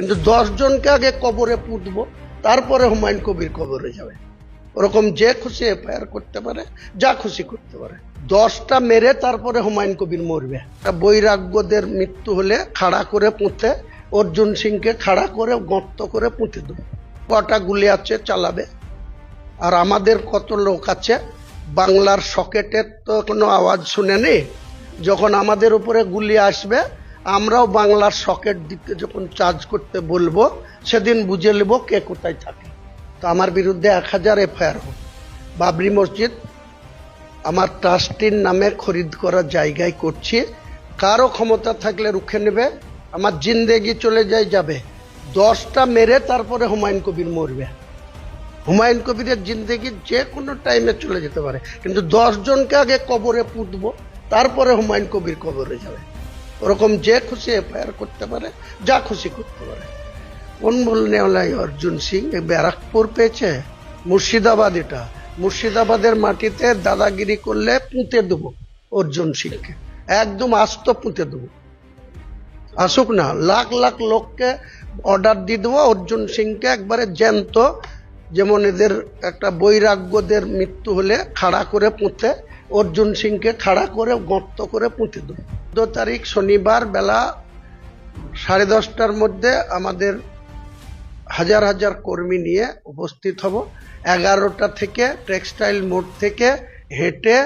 কিন্তু দশ জনকে আগে কবরে পুঁতবো, তারপরে হুমায়ুন কবির কবরে যাবে। ওরকম যে খুশি এফআইআর করতে পারে, যা খুশি করতে পারে। দশটা মেরে তারপরে হুমায়ুন কবির মরবে। বৈরাগ্যদের মৃত্যু হলে খাড়া করে পুঁতে, অর্জুন সিংকে খাড়া করে গর্ত করে পুঁতে দেবে। কটা গুলি আছে, চালাবে। আর আমাদের কত লোক আছে, বাংলার সকেটের তো কোনো আওয়াজ শুনেনি? যখন আমাদের উপরে গুলি আসবে আমরাও বাংলার সকেট দিতে যখন চার্জ করতে বলব, সেদিন বুঝে নেব কে কোথায় থাকে। তো আমার বিরুদ্ধে এক হাজার এফআইআর হোক। বাবরি মসজিদ, আমার ট্রাস্টির নামে খরিদ করার জায়গায় করছি। কারও ক্ষমতা থাকলে রুখে নেবে। আমার জিন্দেগি চলে যায় যাবে। দশটা মেরে তারপরে হুমায়ুন কবির মরবে। হুমায়ুন কবিরের জিন্দেগি যে কোনো টাইমে চলে যেতে পারে। কিন্তু দশ জনকে আগে কবরে পুঁতবো, তারপরে হুমায়ুন কবির কবরে যাবে। ওরকম যে খুশি এফআইআর করতে পারে, যা খুশি করতে পারে। কোন বলনে ওলাই অর্জুন সিং এ ব্যারাকপুর পেয়েছে, মুর্শিদাবাদ এটা। মুর্শিদাবাদের মাটিতে দাদাগিরি করলে পুঁতে দেবো অর্জুন সিংকে। একদম আস্ত পুঁতে দেবো। আসুক না, লাখ লাখ লোককে অর্ডার দিয়ে দেবো অর্জুন সিংকে একবারে জ্যান্ত, যেমন এদের একটা বৈরাগ্যদের মৃত্যু হলে খাড়া করে পুঁতে অর্জুন সিংকে খাড়া করে গর্ত করে পুঁতে দেবো। চোদ্দ তারিখ শনিবার বেলা সাড়ে দশটার মধ্যে আমাদের হাজার হাজার কর্মী নিয়ে উপস্থিত হব। এগারোটা থেকে টেক্সটাইল মোড় থেকে হেঁটে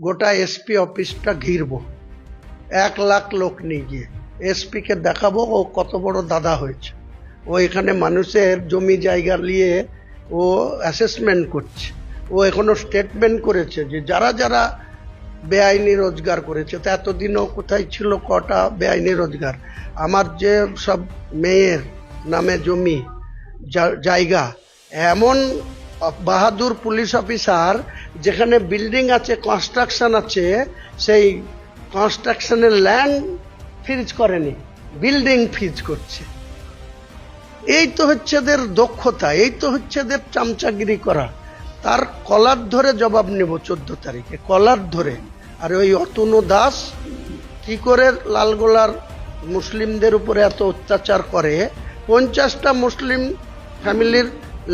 গোটা এসপি অফিসটা ঘিরব। এক লাখ লোক নিয়ে গিয়ে এসপিকে দেখাবো ও কত বড় দাদা হয়েছে। ও এখানে মানুষের জমি জায়গা নিয়ে ও অ্যাসেসমেন্ট করছে। ও এখনও স্টেটমেন্ট করেছে যে যারা যারা বেআইনি রোজগার করেছে, তো এতদিনও কোথায় ছিল কটা বেআইনি রোজগার? আমার যে সব মেয়ের নামে জমি জায়গা, এমন বাহাদুর পুলিশ অফিসার যেখানে বিল্ডিং আছে কনস্ট্রাকশন আছে, সেই কনস্ট্রাকশনের ল্যান্ড ফ্রিজ করেনি বিল্ডিং ফ্রিজ করছে। এই তো হচ্ছে এদের দক্ষতা, এই তো হচ্ছে এদের চামচাগিরি করা। তার কলার ধরে জবাব নেব চোদ্দ তারিখে, কলার ধরে। আর ওই অতনু দাস কি করে লালগোলার মুসলিমদের উপরে এত অত্যাচার করে? পঞ্চাশটা মুসলিম ফ্যামিলির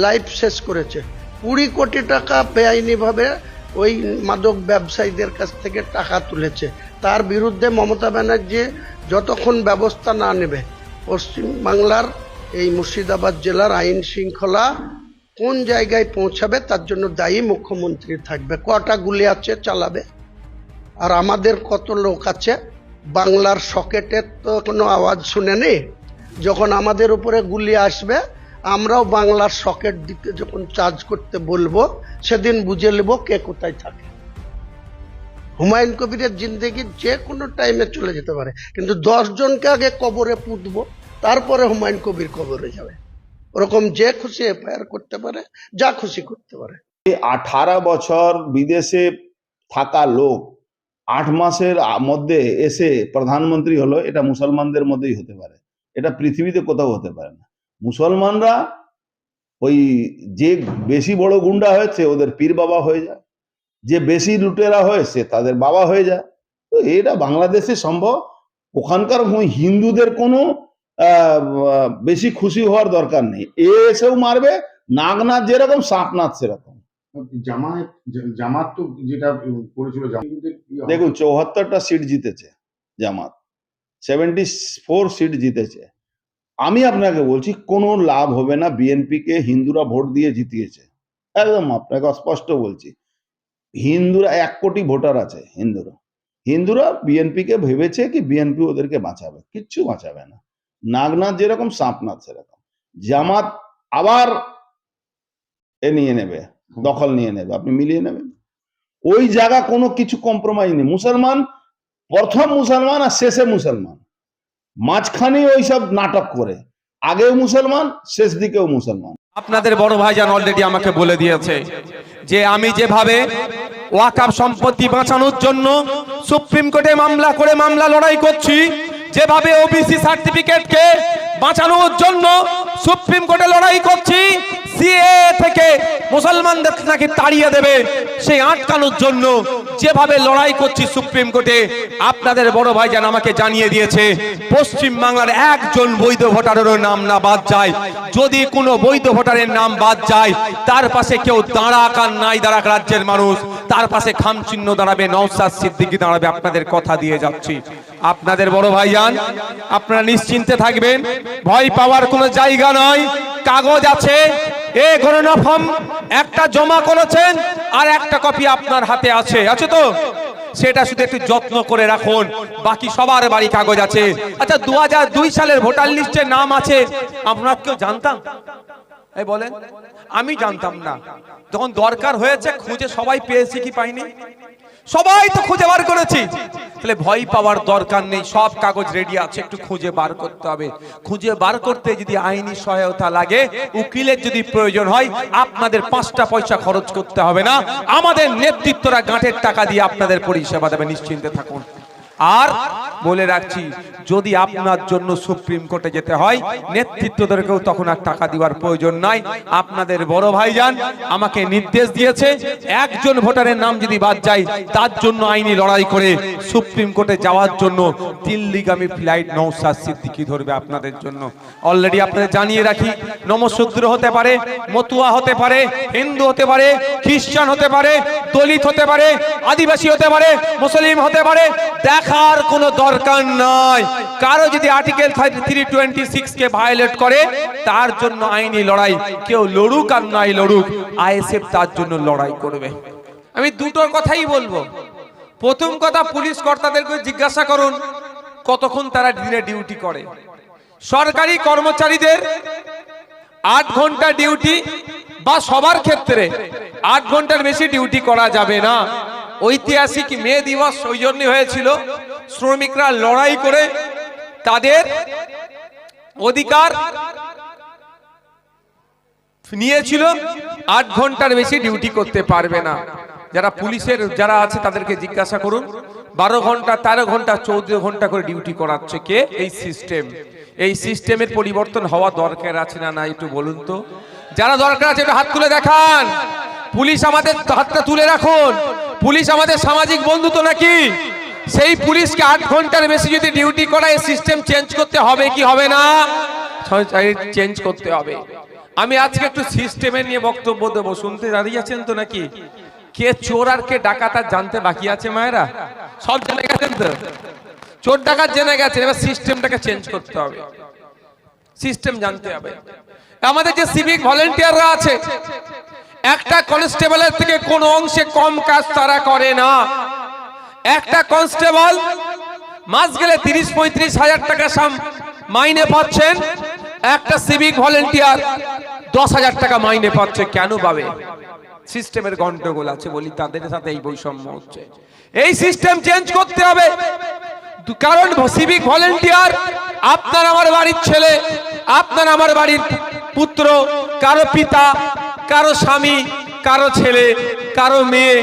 লাইফ শেষ করেছে। কুড়ি কোটি টাকা বেআইনিভাবে ওই মাদক ব্যবসায়ীদের কাছ থেকে টাকা তুলেছে। তার বিরুদ্ধে মমতা ব্যানার্জি যতক্ষণ ব্যবস্থা না নেবে পশ্চিম বাংলার এই মুর্শিদাবাদ জেলার আইন শৃঙ্খলা কোন জায়গায় পৌঁছাবে, তার জন্য দায়ী মুখ্যমন্ত্রী থাকবে। কটা গুলি আছে, চালাবে। আর আমাদের কত লোক আছে, বাংলার সকেটের তো কোনো আওয়াজ শুনেনি? যখন আমাদের উপরে গুলি আসবে, আমরাও বাংলার সকেট দিকে যখন চার্জ করতে বলব, সেদিন বুঝে নেব কে কোথায় থাকে। হুমায়ুন কবিরের জিন্দেগি যে কোনো টাইমে চলে যেতে পারে। কিন্তু দশ জনকে আগে কবরে পুঁতবো, তারপরে হুমায়ুন কবির কবরে যাবে। ওরকম যে খুশি এফআইআর করতে পারে, যা খুশি করতে পারে। আঠারো বছর বিদেশে থাকা লোক, আট মাসের মধ্যে এসে প্রধানমন্ত্রী হলো, এটা মুসলমানদের মধ্যেই হতে পারে। এটা পৃথিবীতে কোথাও হতে পারে না। মুসলমানরা ওই যে বেশি বড় গুন্ডা হয়েছে, ওদের পীর বাবা হয়ে যায়। যে বেশি লুটেরা হয়েছে, তাদের বাবা হয়ে যায়। তো এটা বাংলাদেশে সম্ভব? ওখানকার হিন্দুদের কোনো বেশি খুশি হওয়ার দরকার নেই। এ এসেও মারবে নাগনাথ যেরকম সাপনাথ সেরকম। জামায়াত জামাত তো যেটা করেছিল জামায়াতের কি হবে? দেখুন চৌহাত্তরটা সিট জিতেছে জামাত। সেভেন্টি ফোর সিট জিতেছে। আমি আপনাকে বলছি কোনো লাভ হবে না বিএনপি কে হিন্দুরা ভোট দিয়ে জিতিয়েছে। একদম আপনাকে স্পষ্ট বলছি। হিন্দুরা এক কোটি ভোটার আছে হিন্দুরা। হিন্দুরা বিএনপি কে ভেবেছে কি বিএনপি ওদেরকে বাঁচাবে। কিচ্ছু বাঁচাবে না। নাগনাথ যেরকম, সাপনাথ সেরকম। জামাত আবার এ নিয়ে নেবে, দখল নিয়ে নেবে, আপনি মিলিয়ে নেবেন। ওই জায়গা কোনো কিছু কম্প্রোমাইজ নেই। মুসলমান, প্রথম মুসলমান আর শেষে মুসলমান। মাঝখানে ওই সব নাটক করে। আগেও মুসলমান, শেষ দিকেও মুসলমান। আপনাদের বড় ভাইজান অলরেডি আমাকে বলে দিয়েছে যে আমি যেভাবে ওয়াকাব সম্পত্তি বাঁচানোর জন্য সুপ্রিম কোর্টে মামলা করে মামলা লড়াই করছি যেভাবে ওবিসি সার্টিফিকেটকে বাঁচানোর জন্য সুপ্রিম কোর্টে লড়াই করছি সিএ থেকে মুসলমানদের নাকি তাড়িয়ে দেবে, সেই আটকানোর জন্য যেভাবে লড়াই করছি সুপ্রিম কোর্টে, আপনাদের বড় ভাইজান আমাকে জানিয়ে দিয়েছে পশ্চিম বাংলার একজন বৈধ ভোটারেরও নাম না বাদ যায়। যদি কোনো বৈধ ভোটারের নাম বাদ যায়, তার পাশে কেউ দাঁড়াক নাই দাঁড়াক রাজ্যের মানুষ। তার পাশে খাম চিহ্ন দাঁড়াবে নওসাদ সিদ্দিকি দাঁড়াবে, আপনাদের কথা দিয়ে যাচ্ছি। আপনাদের বড় ভাইজান, আপনারা নিশ্চিন্তে থাকবেন, ভয় পাওয়ার কোনো জায়গা নয় কাগজ আছে, এ গণনা ফর্ম একটা জমা করেছেন, আর একটা কপি আপনার হাতে আছে আছে তো? সেটা শুধু একটু যত্ন করে রাখুন, বাকি সবার বাড়ি কাগজ আছে। আচ্ছা দু সালের ভোটার লিস্টে নাম আছে আপনার কেউ জানতাম? এই বলেন, আমি জানতাম না। যখন দরকার হয়েছে, খুঁজে সবাই পেয়েছি কি পাইনি? সবাই তো খুঁজে বার করেছি। তাহলে ভয় পাওয়ার দরকার নেই, সব কাগজ রেডি আছে, একটু খুঁজে বার করতে হবে। খুঁজে বার করতে যদি আইনি সহায়তা লাগে, উকিলের যদি প্রয়োজন হয়, আপনাদের পাঁচটা পয়সা খরচ করতে হবে না। আমাদের নেতৃত্বরা গাঁটের টাকা দিয়ে আপনাদের পরিষেবা দেবে, নিশ্চিন্তে থাকুন। আর বলে রাখছি, যদি আপনার জন্য সুপ্রিম কোর্টে যেতে হয়, নেতৃত্বদেরকেও তখন আর টাকা দেওয়ার প্রয়োজন নাই। আপনাদের বড় ভাইজান আমাকে নির্দেশ দিয়েছে, একজন ভোটারের নাম যদি বাদ যায়, তার জন্য আইনি লড়াই করে সুপ্রিম কোর্টে যাওয়ার জন্য দিল্লিগামী ফ্লাইট নৌসাদ সিদ্দিকি ধরবে আপনাদের জন্য। অলরেডি আপনাদের জানিয়ে রাখি, নমশূদ্র হতে পারে, মতুয়া হতে পারে, হিন্দু হতে পারে, খ্রিস্টান হতে পারে, দলিত হতে পারে, আদিবাসী হতে পারে, মুসলিম হতে পারে দেখার কোনো দরকার নয় কারও যদি আর্টিকেল থ্রি টোয়েন্টি ভায়োলেট করে, তার জন্য আইনি লড়াই। কেউ লড়ুক আর নাই লড়ুক, আইএসএফ তার জন্য লড়াই করবে। আমি দুটোর কথাই বলব। প্রথম কথা, পুলিশ কর্তাদেরকে জিজ্ঞাসা করুন, কতক্ষণ তারা দিনে ডিউটি করে। সরকারি কর্মচারীদের আট ঘণ্টা ডিউটি বা সবার ক্ষেত্রে আট ঘণ্টার বেশি ডিউটি করা যাবে না। ঐতিহাসিক মে দিবস ওই জন্য হয়েছিল। শ্রমিকরা লড়াই করে তাদের অধিকার নিয়েছিল। আট ঘণ্টার বেশি ডিউটি করতে পারবে না। যারা পুলিশের যারা আছে তাদেরকে জিজ্ঞাসা করুন, বারো ঘণ্টা, তেরো ঘণ্টা, চৌদ্দ ঘণ্টা করে ডিউটি করাচ্ছে কে? এই সিস্টেম। এই সিস্টেমের পরিবর্তন হওয়া দরকার আছে না না একটু বলুন তো? যারা দরকার আছে একটু হাত তুলে দেখান। পুলিশ আমাদের হাতটা তুলে রাখুন। পুলিশ আমাদের সামাজিক বন্ধু তো নাকি? সেই পুলিশকে আট ঘণ্টার বেশি যদি ডিউটি করায় সিস্টেম চেঞ্জ করতে হবে কি হবে না? চেঞ্জ করতে হবে। আমি আজকে একটু সিস্টেমে নিয়ে বক্তব্য দেবো। শুনতে দাঁড়িয়ে আছেন তো নাকি? কে চোর আর কে ডাকাত আর জানতে বাকি আছে মায়েরা? সব জেনে গেছেন তো? চোর ডাকাত জেনে গেছেন, এবার সিস্টেমটাকে চেঞ্জ করতে হবে। সিস্টেম জানতে হবে। আমাদের যে সিভিক ভলেন্টিয়াররা আছে একটা কনস্টেবলের থেকে কোনো অংশে কম কাজ তারা করে না। একটা কনস্টেবল মাস গেলে তিরিশ, পঁয়ত্রিশ হাজার টাকা সাম মাইনে পাচ্ছেন। একটা সিভিক ভলেন্টিয়ার দশ হাজার টাকা মাইনে পাচ্ছে। কেন পাবে সিস্টেমের গন্ডগোল আছে বলি, তাদের সাথে এই বৈষম্য হচ্ছে। এই সিস্টেম চেঞ্জ করতে হবে। কারণ, সিভিক ভলেন্টিয়ার, আপনার আমার বাড়ির ছেলে, আপনার আমার বাড়ির পুত্র, কারও পিতা কারও স্বামী কারও ছেলে কারও মেয়ে